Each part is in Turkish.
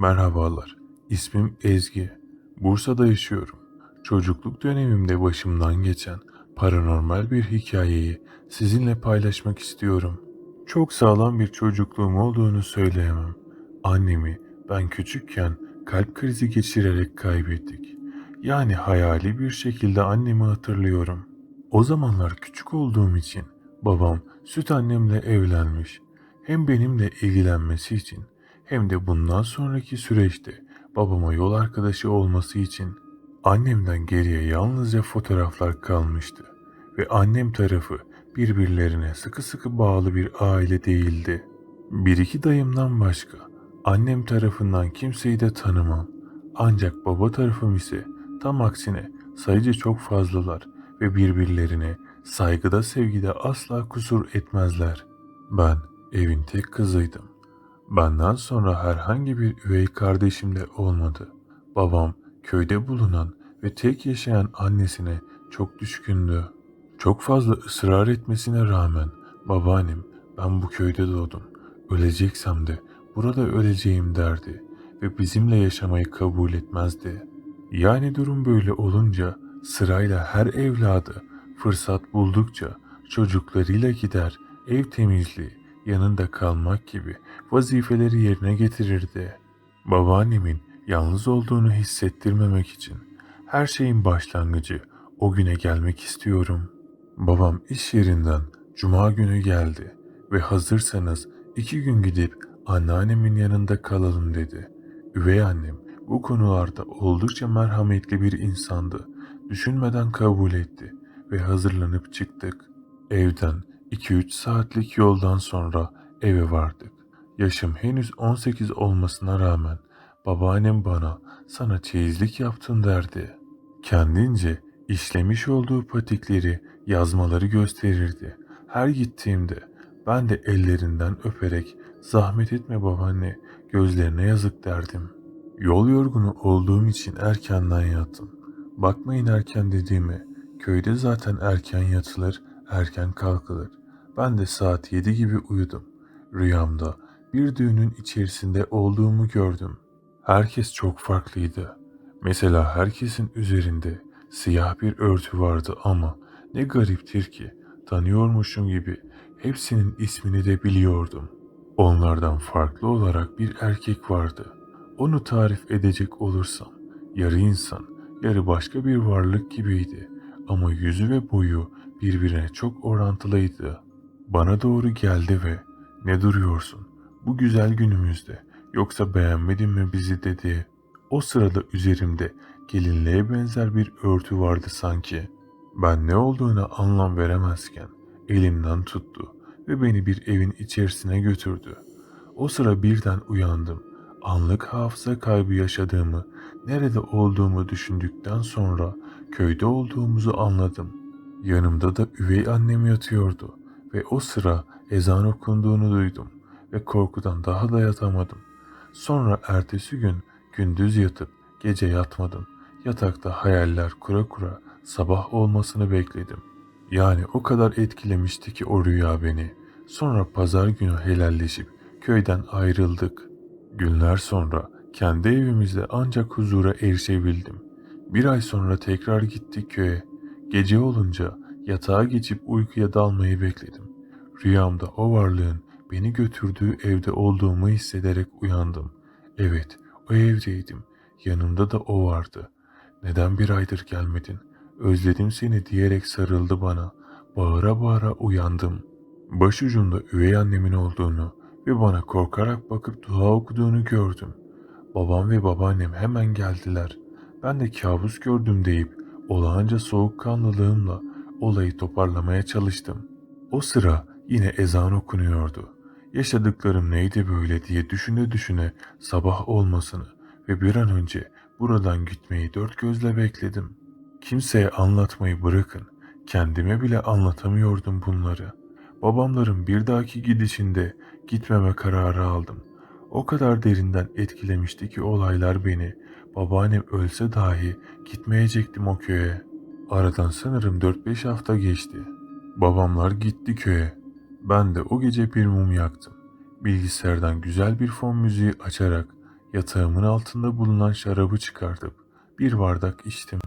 Merhabalar, ismim Ezgi. Bursa'da yaşıyorum. Çocukluk dönemimde başımdan geçen paranormal bir hikayeyi sizinle paylaşmak istiyorum. Çok sağlam bir çocukluğum olduğunu söyleyemem. Annemi ben küçükken kalp krizi geçirerek kaybettik. Yani hayali bir şekilde annemi hatırlıyorum. O zamanlar küçük olduğum için babam süt annemle evlenmiş. Hem benimle ilgilenmesi için hem de bundan sonraki süreçte babama yol arkadaşı olması için annemden geriye yalnızca fotoğraflar kalmıştı ve annem tarafı birbirlerine sıkı sıkı bağlı bir aile değildi. Bir iki dayımdan başka annem tarafından kimseyi de tanımam. Ancak baba tarafım ise tam aksine sayıca çok fazlalar ve birbirlerine saygıda sevgide asla kusur etmezler. Ben evin tek kızıydım. Benden sonra herhangi bir üvey kardeşim de olmadı. Babam köyde bulunan ve tek yaşayan annesine çok düşkündü. Çok fazla ısrar etmesine rağmen babaannem ben bu köyde doğdum. Öleceksem de burada öleceğim derdi ve bizimle yaşamayı kabul etmezdi. Yani durum böyle olunca sırayla her evladı fırsat buldukça çocuklarıyla gider ev temizliği, yanında kalmak gibi vazifeleri yerine getirirdi. Babaannemin yalnız olduğunu hissettirmemek için her şeyin başlangıcı o güne gelmek istiyorum. Babam iş yerinden cuma günü geldi ve hazırsanız iki gün gidip anneannemin yanında kalalım dedi. Üvey annem bu konularda oldukça merhametli bir insandı. Düşünmeden kabul etti ve hazırlanıp çıktık. Evden 2-3 saatlik yoldan sonra eve vardık. Yaşım henüz 18 olmasına rağmen babaannem bana sana çeyizlik yaptın derdi. Kendince işlemiş olduğu patikleri, yazmaları gösterirdi. Her gittiğimde ben de ellerinden öperek zahmet etme babaanne gözlerine yazık derdim. Yol yorgunu olduğum için erkenden yattım. Bakmayın erken dediğime köyde zaten erken yatılır, erken kalkılır. Ben de saat 7 gibi uyudum. Rüyamda bir düğünün içerisinde olduğumu gördüm. Herkes çok farklıydı. Mesela herkesin üzerinde siyah bir örtü vardı ama ne gariptir ki tanıyormuşum gibi hepsinin ismini de biliyordum. Onlardan farklı olarak bir erkek vardı. Onu tarif edecek olursam yarı insan, yarı başka bir varlık gibiydi ama yüzü ve boyu birbirine çok orantılıydı. Bana doğru geldi ve ne duruyorsun bu güzel günümüzde yoksa beğenmedin mi bizi dedi. O sırada üzerimde gelinliğe benzer bir örtü vardı sanki. Ben ne olduğuna anlam veremezken elimden tuttu ve beni bir evin içerisine götürdü. O sıra birden uyandım. Anlık hafıza kaybı yaşadığımı, nerede olduğumu düşündükten sonra köyde olduğumuzu anladım. Yanımda da üvey annem yatıyordu ve o sıra ezan okunduğunu duydum ve korkudan daha da yatamadım. Sonra ertesi gün gündüz yatıp gece yatmadım. Yatakta hayaller kura kura sabah olmasını bekledim. Yani o kadar etkilemişti ki o rüya beni. Sonra pazar günü helalleşip köyden ayrıldık. Günler sonra kendi evimizde ancak huzura erişebildim. Bir ay sonra tekrar gittik köye. Gece olunca yatağa geçip uykuya dalmayı bekledim. Rüyamda o varlığın beni götürdüğü evde olduğumu hissederek uyandım. Evet, o evdeydim. Yanımda da o vardı. Neden bir aydır gelmedin? Özledim seni diyerek sarıldı bana. Bağıra bağıra uyandım. Başucumda üvey annemin olduğunu ve bana korkarak bakıp dua okuduğunu gördüm. Babam ve babaannem hemen geldiler. Ben de kabus gördüm deyip olağanca soğukkanlılığımla olayı toparlamaya çalıştım. O sıra yine ezan okunuyordu. Yaşadıklarım neydi böyle diye düşüne düşüne sabah olmasını ve bir an önce buradan gitmeyi dört gözle bekledim. Kimseye anlatmayı bırakın, kendime bile anlatamıyordum bunları. Babamların bir dahaki gidişinde gitmeme kararı aldım. O kadar derinden etkilemişti ki olaylar beni. Babaannem ölse dahi gitmeyecektim o köye. Aradan sanırım 4-5 hafta geçti. Babamlar gitti köye. Ben de o gece bir mum yaktım. Bilgisayardan güzel bir fon müziği açarak yatağımın altında bulunan şarabı çıkartıp bir bardak içtim.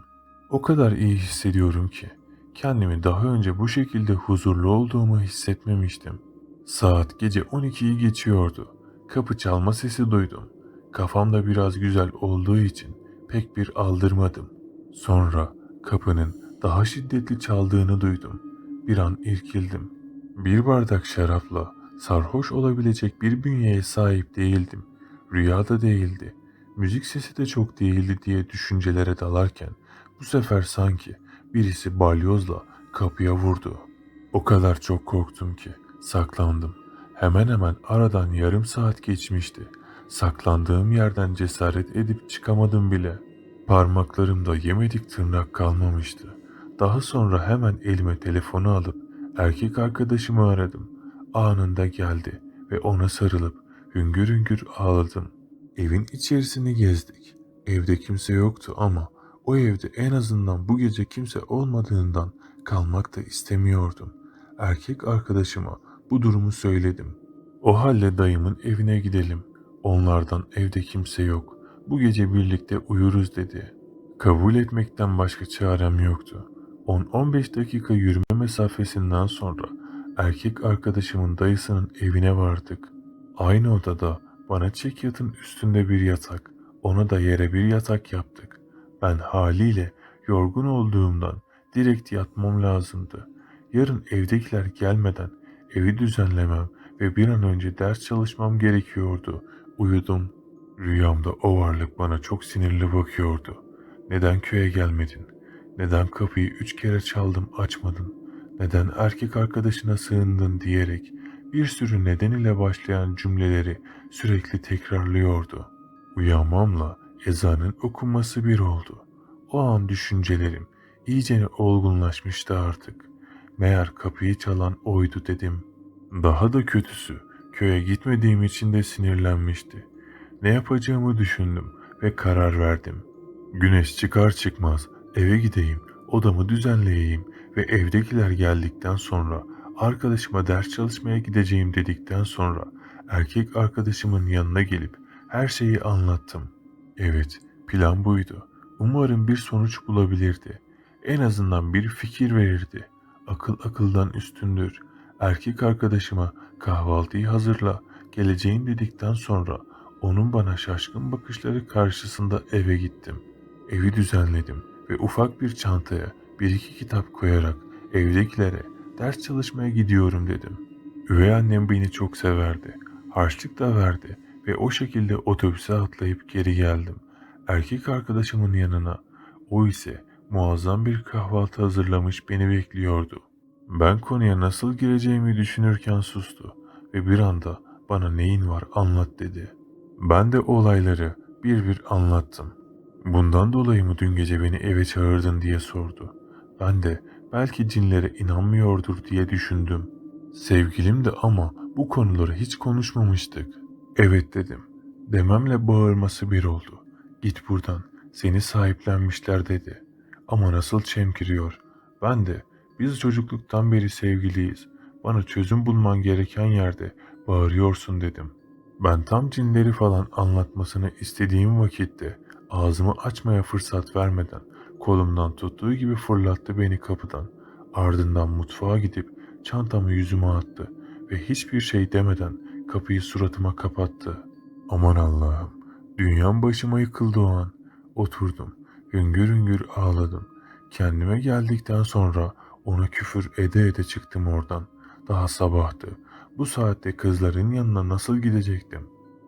O kadar iyi hissediyorum ki kendimi daha önce bu şekilde huzurlu olduğumu hissetmemiştim. Saat gece 12'yi geçiyordu. Kapı çalma sesi duydum. Kafamda biraz güzel olduğu için pek bir aldırmadım. Sonra kapının daha şiddetli çaldığını duydum. Bir an irkildim. Bir bardak şarapla sarhoş olabilecek bir bünyeye sahip değildim. Rüyada değildi. Müzik sesi de çok değildi diye düşüncelere dalarken bu sefer sanki birisi balyozla kapıya vurdu. O kadar çok korktum ki saklandım. Hemen hemen aradan yarım saat geçmişti. Saklandığım yerden cesaret edip çıkamadım bile. Parmaklarımda yemedik tırnak kalmamıştı. Daha sonra hemen elime telefonu alıp erkek arkadaşımı aradım. Anında geldi ve ona sarılıp hüngür hüngür ağladım. Evin içerisini gezdik. Evde kimse yoktu ama o evde en azından bu gece kimse olmadığından kalmak da istemiyordum. Erkek arkadaşıma bu durumu söyledim. O halde dayımın evine gidelim. Onlardan evde kimse yok. Bu gece birlikte uyuruz dedi. Kabul etmekten başka çarem yoktu. 10-15 dakika yürüme mesafesinden sonra erkek arkadaşımın dayısının evine vardık. Aynı odada bana çek yatın üstünde bir yatak, ona da yere bir yatak yaptık. Ben haliyle yorgun olduğumdan direkt yatmam lazımdı. Yarın evdekiler gelmeden evi düzenlemem ve bir an önce ders çalışmam gerekiyordu. Uyudum. Rüyamda o varlık bana çok sinirli bakıyordu. Neden köye gelmedin? Neden kapıyı üç kere çaldım açmadın? Neden erkek arkadaşına sığındın diyerek bir sürü neden ile başlayan cümleleri sürekli tekrarlıyordu. Uyanmamla ezanın okunması bir oldu. O an düşüncelerim iyicene olgunlaşmıştı artık. Meğer kapıyı çalan oydu dedim. Daha da kötüsü köye gitmediğim için de sinirlenmişti. Ne yapacağımı düşündüm ve karar verdim. Güneş çıkar çıkmaz eve gideyim, odamı düzenleyeyim ve evdekiler geldikten sonra arkadaşıma ders çalışmaya gideceğim dedikten sonra erkek arkadaşımın yanına gelip her şeyi anlattım. Evet, plan buydu. Umarım bir sonuç bulabilirdi. En azından bir fikir verirdi. Akıl akıldan üstündür. Erkek arkadaşıma kahvaltıyı hazırla, geleceğim dedikten sonra onun bana şaşkın bakışları karşısında eve gittim. Evi düzenledim ve ufak bir çantaya bir iki kitap koyarak evdekilere ders çalışmaya gidiyorum dedim. Üvey annem beni çok severdi. Harçlık da verdi ve o şekilde otobüse atlayıp geri geldim. Erkek arkadaşımın yanına. O ise muazzam bir kahvaltı hazırlamış beni bekliyordu. Ben konuya nasıl gireceğimi düşünürken sustu ve bir anda bana neyin var anlat dedi. Ben de olayları bir bir anlattım. Bundan dolayı mı dün gece beni eve çağırdın diye sordu. Ben de belki cinlere inanmıyordur diye düşündüm. Sevgilim de ama bu konuları hiç konuşmamıştık. Evet dedim. Dememle bağırması bir oldu. Git buradan. Seni sahiplenmişler dedi. Ama nasıl çemkiriyor. Ben de biz çocukluktan beri sevgiliyiz. Bana çözüm bulman gereken yerde bağırıyorsun dedim. Ben tam cinleri falan anlatmasını istediğim vakitte ağzımı açmaya fırsat vermeden kolumdan tuttuğu gibi fırlattı beni kapıdan. Ardından mutfağa gidip çantamı yüzüme attı ve hiçbir şey demeden kapıyı suratıma kapattı. Aman Allah'ım, dünyam başıma yıkıldı o an. Oturdum, hüngür hüngür ağladım. Kendime geldikten sonra ona küfür ede ede çıktım oradan. Daha sabahtı. Bu saatte kızların yanına nasıl gidecektim?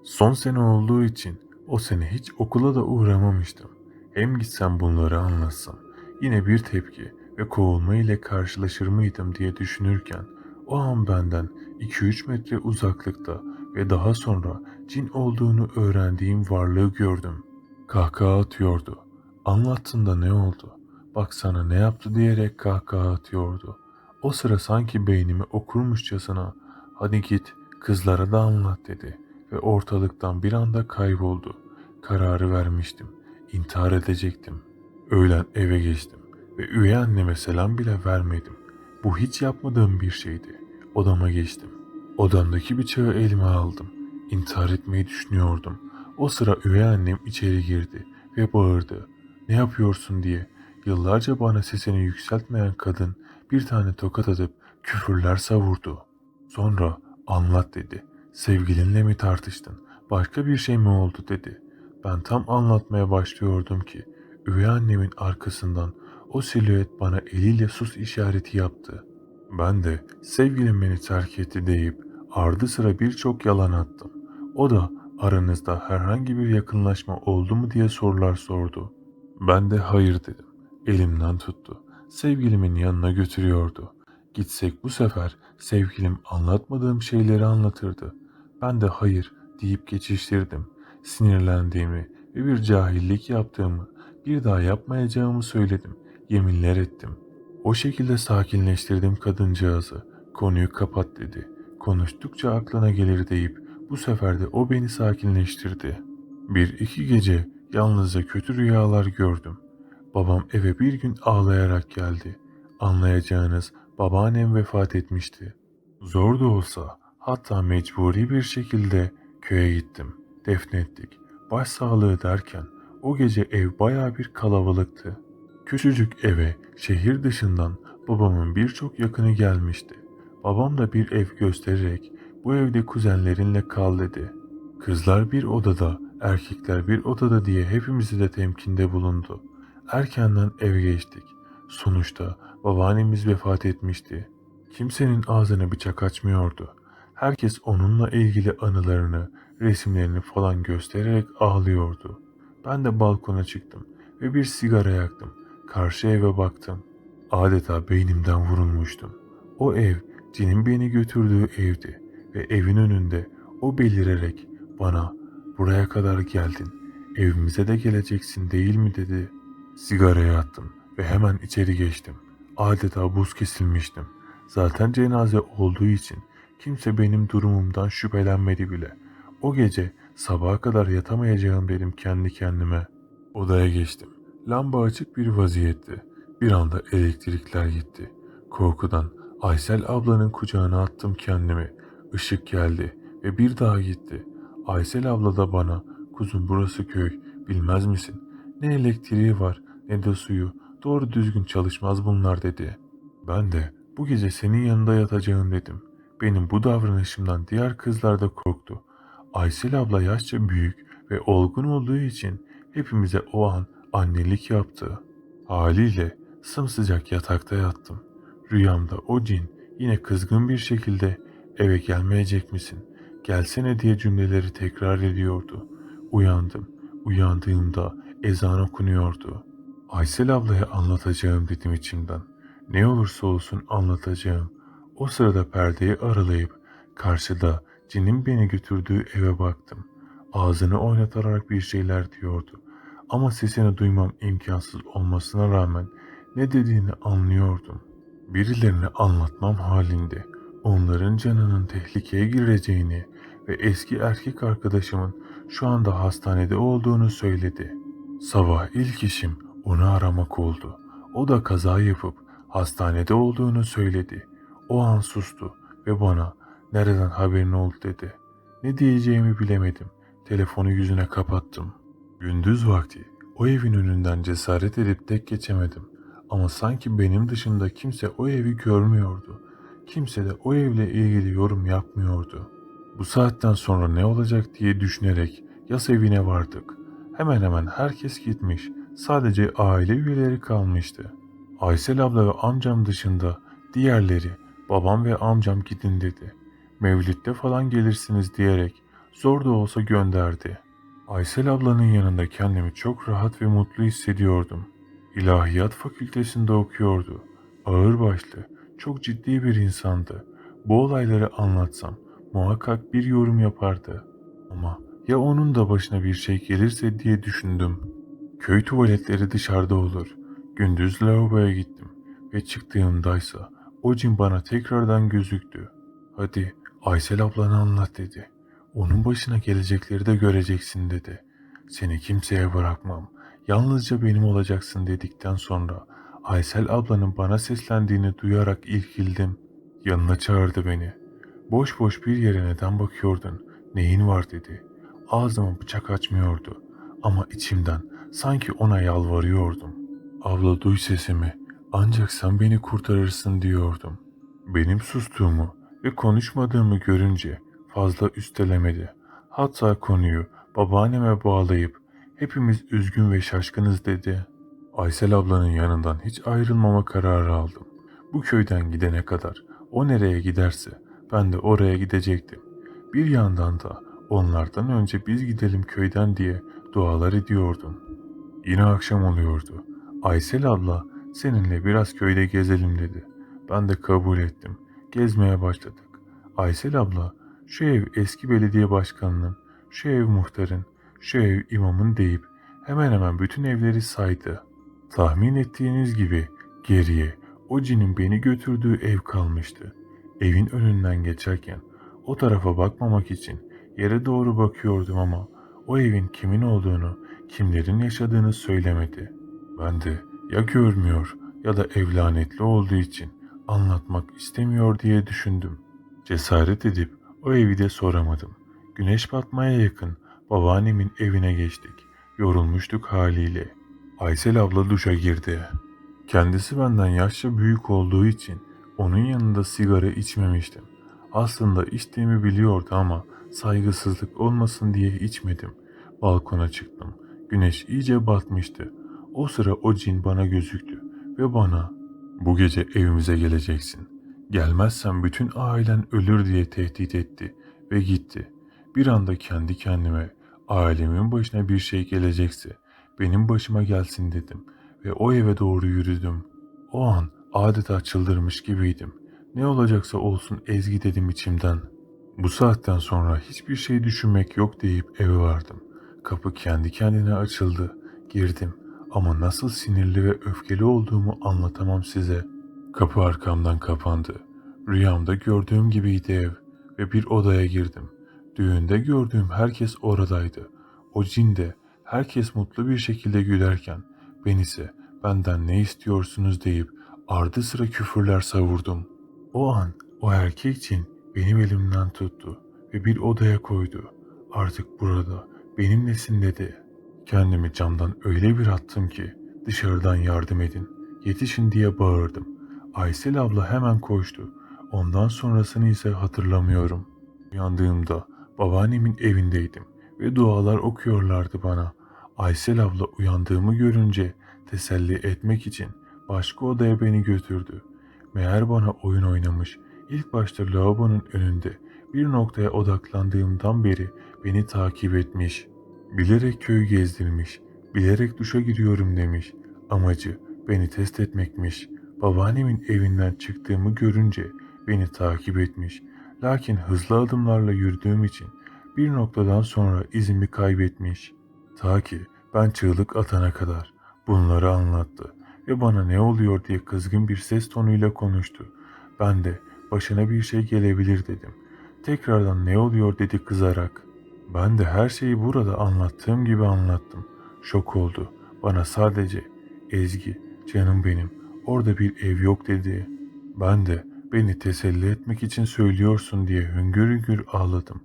Son sene olduğu için o sene hiç okula da uğramamıştım. Hem gitsem bunları anlatsam yine bir tepki ve kovulma ile karşılaşır mıydım diye düşünürken o an benden 2-3 metre uzaklıkta ve daha sonra cin olduğunu öğrendiğim varlığı gördüm. Kahkaha atıyordu. Anlattığında ne oldu? Baksana ne yaptı diyerek kahkaha atıyordu. O sıra sanki beynimi okurmuşçasına hadi git kızlara da anlat dedi ve ortalıktan bir anda kayboldu. Kararı vermiştim. İntihar edecektim. Öğlen eve geçtim ve üvey anneme selam bile vermedim. Bu hiç yapmadığım bir şeydi. Odama geçtim. Odamdaki bıçağı elime aldım. İntihar etmeyi düşünüyordum. O sıra üvey annem içeri girdi ve bağırdı. Ne yapıyorsun diye. Yıllarca bana sesini yükseltmeyen kadın bir tane tokat atıp küfürler savurdu. Sonra anlat dedi. Sevgilinle mi tartıştın? Başka bir şey mi oldu dedi. Ben tam anlatmaya başlıyordum ki üvey annemin arkasından o silüet bana eliyle sus işareti yaptı. Ben de sevgilim beni terk etti deyip ardı sıra birçok yalan attım. O da aranızda herhangi bir yakınlaşma oldu mu diye sorular sordu. Ben de hayır dedim. Elimden tuttu. Sevgilimin yanına götürüyordu. Gitsek bu sefer sevgilim anlatmadığım şeyleri anlatırdı. Ben de hayır deyip geçiştirdim. Sinirlendiğimi ve bir cahillik yaptığımı, bir daha yapmayacağımı söyledim. Yeminler ettim. O şekilde sakinleştirdim kadıncağızı. Konuyu kapat dedi. Konuştukça aklına gelir deyip bu sefer de o beni sakinleştirdi. Bir iki gece yalnızca kötü rüyalar gördüm. Babam eve bir gün ağlayarak geldi. Anlayacağınız babaannem vefat etmişti. Zor da olsa hatta mecburi bir şekilde köye gittim. Defnettik. Başsağlığı derken o gece ev baya bir kalabalıktı. Küçücük eve şehir dışından babamın birçok yakını gelmişti. Babam da bir ev göstererek bu evde kuzenlerinle kal dedi. Kızlar bir odada, erkekler bir odada diye hepimizi de temkinde bulundu. Erkenden eve geçtik. Sonuçta babaannemiz vefat etmişti. Kimsenin ağzını bıçak açmıyordu. Herkes onunla ilgili anılarını, resimlerini falan göstererek ağlıyordu. Ben de balkona çıktım ve bir sigara yaktım. Karşı eve baktım. Adeta beynimden vurulmuştum. O ev cinin beni götürdüğü evdi ve evin önünde o belirerek bana buraya kadar geldin, evimize de geleceksin değil mi dedi. Sigaraya attım ve hemen içeri geçtim. Adeta buz kesilmiştim. Zaten cenaze olduğu için kimse benim durumumdan şüphelenmedi bile. O gece sabaha kadar yatamayacağım dedim kendi kendime. Odaya geçtim. Lamba açık bir vaziyette. Bir anda elektrikler gitti. Korkudan Aysel ablanın kucağına attım kendimi. Işık geldi ve bir daha gitti. Aysel abla da bana kuzum burası köy bilmez misin? Ne elektriği var ne de suyu doğru düzgün çalışmaz bunlar dedi. Ben de bu gece senin yanında yatacağım dedim. Benim bu davranışımdan diğer kızlar da korktu. Aysel abla yaşça büyük ve olgun olduğu için hepimize o an annelik yaptı. Haliyle sımsıcak yatakta yattım. Rüyamda o cin yine kızgın bir şekilde eve gelmeyecek misin? Gelsene diye cümleleri tekrar ediyordu. Uyandım. Uyandığımda ezan okunuyordu. Aysel ablaya anlatacağım dedim içimden. Ne olursa olsun anlatacağım. O sırada perdeyi aralayıp karşıda cinin beni götürdüğü eve baktım. Ağzını oynatarak bir şeyler diyordu. Ama sesini duymam imkansız olmasına rağmen ne dediğini anlıyordum. Birilerine anlatmam halinde onların canının tehlikeye gireceğini ve eski erkek arkadaşımın şu anda hastanede olduğunu söyledi. Sabah ilk işim onu aramak oldu. O da kaza yapıp hastanede olduğunu söyledi. O an sustu ve bana nereden haberin oldu dedi. Ne diyeceğimi bilemedim. Telefonu yüzüne kapattım. Gündüz vakti o evin önünden cesaret edip tek geçemedim. Ama sanki benim dışında kimse o evi görmüyordu. Kimse de o evle ilgili yorum yapmıyordu. Bu saatten sonra ne olacak diye düşünerek yas evine vardık. Hemen hemen herkes gitmiş. Sadece aile üyeleri kalmıştı. Aysel abla ve amcam dışında diğerleri babam ve amcam gidin dedi. Mevlütte falan gelirsiniz diyerek zor da olsa gönderdi. Aysel ablanın yanında kendimi çok rahat ve mutlu hissediyordum. İlahiyat fakültesinde okuyordu. Ağırbaşlı, çok ciddi bir insandı. Bu olayları anlatsam muhakkak bir yorum yapardı. Ama ya onun da başına bir şey gelirse diye düşündüm. Köy tuvaletleri dışarıda olur. Gündüz lavaboya gittim ve çıktığımdaysa o cin bana tekrardan gözüktü. Hadi Aysel ablanı anlat dedi. Onun başına gelecekleri de göreceksin dedi. Seni kimseye bırakmam. Yalnızca benim olacaksın dedikten sonra Aysel ablanın bana seslendiğini duyarak ilkildim. Yanına çağırdı beni. Boş boş bir yere neden bakıyordun? Neyin var dedi. ağzımı bıçak açmıyordu. Ama içimden sanki ona yalvarıyordum. Abla duy sesimi ancak sen beni kurtarırsın diyordum. Benim sustuğumu ve konuşmadığımı görünce fazla üstelemedi. Hatta konuyu babaanneme bağlayıp hepimiz üzgün ve şaşkınız dedi. Aysel ablanın yanından hiç ayrılmama kararı aldım. Bu köyden gidene kadar o nereye giderse ben de oraya gidecektim. Bir yandan da onlardan önce biz gidelim köyden diye dualar ediyordum. Yine akşam oluyordu. Aysel abla seninle biraz köyde gezelim dedi. Ben de kabul ettim. Gezmeye başladık. Aysel abla şu ev eski belediye başkanının, şu ev muhtarın, şu ev imamın deyip hemen hemen bütün evleri saydı. Tahmin ettiğiniz gibi geriye o cinin beni götürdüğü ev kalmıştı. Evin önünden geçerken o tarafa bakmamak için yere doğru bakıyordum ama o evin kimin olduğunu, kimlerin yaşadığını söylemedi. Ben de ya görmüyor ya da ev lanetli olduğu için anlatmak istemiyor diye düşündüm. Cesaret edip o evi de soramadım. Güneş batmaya yakın babaannemin evine geçtik. Yorulmuştuk haliyle. Aysel abla duşa girdi. Kendisi benden yaşça büyük olduğu için onun yanında sigara içmemiştim. Aslında içtiğimi biliyordu ama saygısızlık olmasın diye içmedim. Balkona çıktım. Güneş iyice batmıştı. O sıra o cin bana gözüktü ve bana bu gece evimize geleceksin. Gelmezsen bütün ailen ölür diye tehdit etti ve gitti. Bir anda kendi kendime ailemin başına bir şey gelecekse benim başıma gelsin dedim ve o eve doğru yürüdüm. O an adeta çıldırmış gibiydim. Ne olacaksa olsun Ezgi dedim içimden. Bu saatten sonra hiçbir şey düşünmek yok deyip eve vardım. Kapı kendi kendine açıldı. Girdim ama nasıl sinirli ve öfkeli olduğumu anlatamam size. Kapı arkamdan kapandı. Rüyamda gördüğüm gibiydi ev ve bir odaya girdim. Düğünde gördüğüm herkes oradaydı. O cin de herkes mutlu bir şekilde gülerken ben ise benden ne istiyorsunuz deyip ardı sıra küfürler savurdum. O an o erkek cin benim elimden tuttu ve bir odaya koydu. Artık burada benimlesin dedi. Kendimi camdan öyle bir attım ki dışarıdan yardım edin, yetişin diye bağırdım. Aysel abla hemen koştu. Ondan sonrasını ise hatırlamıyorum. Uyandığımda babaannemin evindeydim ve dualar okuyorlardı bana. Aysel abla uyandığımı görünce teselli etmek için başka odaya beni götürdü. Meğer bana oyun oynamış. İlk başta lavabonun önünde bir noktaya odaklandığımdan beri beni takip etmiş. Bilerek köyü gezdirmiş. Bilerek duşa giriyorum demiş. Amacı beni test etmekmiş. Babaannemin evinden çıktığımı görünce beni takip etmiş. Lakin hızlı adımlarla yürüdüğüm için bir noktadan sonra izimi kaybetmiş. Ta ki ben çığlık atana kadar bunları anlattı ve bana ne oluyor diye kızgın bir ses tonuyla konuştu. Ben de başına bir şey gelebilir dedim. Tekrardan ne oluyor dedi kızarak. Ben de her şeyi burada anlattığım gibi anlattım. Şok oldu. Bana sadece Ezgi, canım benim, orada bir ev yok dedi. Ben de beni teselli etmek için söylüyorsun diye hüngür hüngür ağladım.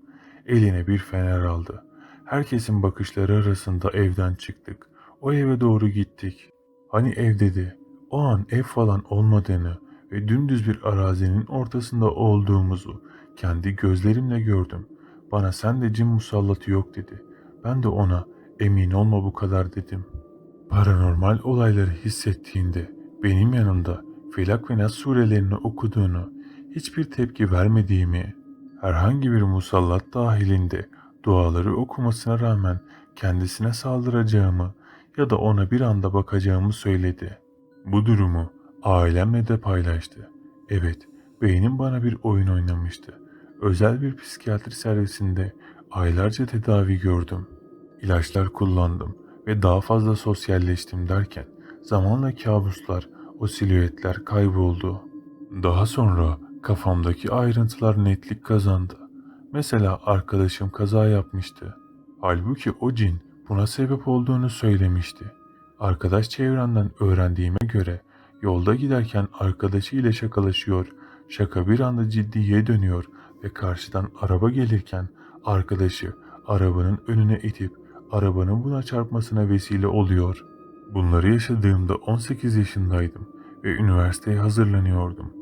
Eline bir fener aldı. Herkesin bakışları arasında evden çıktık. O eve doğru gittik. Hani ev dedi. O an ev falan olmadığını ve dümdüz bir arazinin ortasında olduğumuzu kendi gözlerimle gördüm. Bana sen de cin musallatı yok dedi. Ben de ona emin olma bu kadar dedim. Paranormal olayları hissettiğinde benim yanımda Felak ve Nas surelerini okuduğunu, hiçbir tepki vermediğimi, herhangi bir musallat dahilinde duaları okumasına rağmen kendisine saldıracağımı ya da ona bir anda bakacağımı söyledi. Bu durumu ailemle de paylaştı. Evet, beynim bana bir oyun oynamıştı. Özel bir psikiyatri servisinde aylarca tedavi gördüm. İlaçlar kullandım ve daha fazla sosyalleştim derken zamanla kabuslar, o silüetler kayboldu. Daha sonra kafamdaki ayrıntılar netlik kazandı. Mesela arkadaşım kaza yapmıştı. Halbuki o cin buna sebep olduğunu söylemişti. Arkadaş çevremden öğrendiğime göre yolda giderken arkadaşıyla şakalaşıyor, şaka bir anda ciddiye dönüyor ve karşıdan araba gelirken arkadaşı arabanın önüne itip arabanın buna çarpmasına vesile oluyor. Bunları yaşadığımda 18 yaşındaydım ve üniversiteye hazırlanıyordum.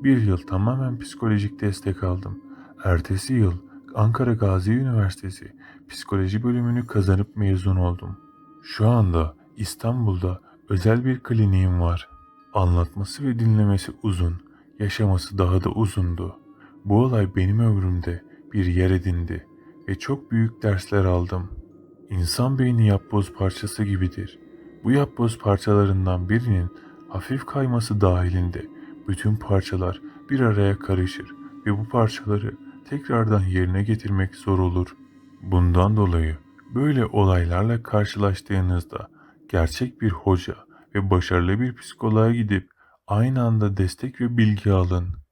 Bir yıl tamamen psikolojik destek aldım. Ertesi yıl Ankara Gazi Üniversitesi psikoloji bölümünü kazanıp mezun oldum. Şu anda İstanbul'da özel bir kliniğim var. Anlatması ve dinlemesi uzun, yaşaması daha da uzundu. Bu olay benim ömrümde bir yer edindi ve çok büyük dersler aldım. İnsan beyni yapboz parçası gibidir. Bu yapboz parçalarından birinin hafif kayması dahilinde bütün parçalar bir araya karışır ve bu parçaları tekrardan yerine getirmek zor olur. Bundan dolayı böyle olaylarla karşılaştığınızda gerçek bir hoca ve başarılı bir psikoloğa gidip aynı anda destek ve bilgi alın.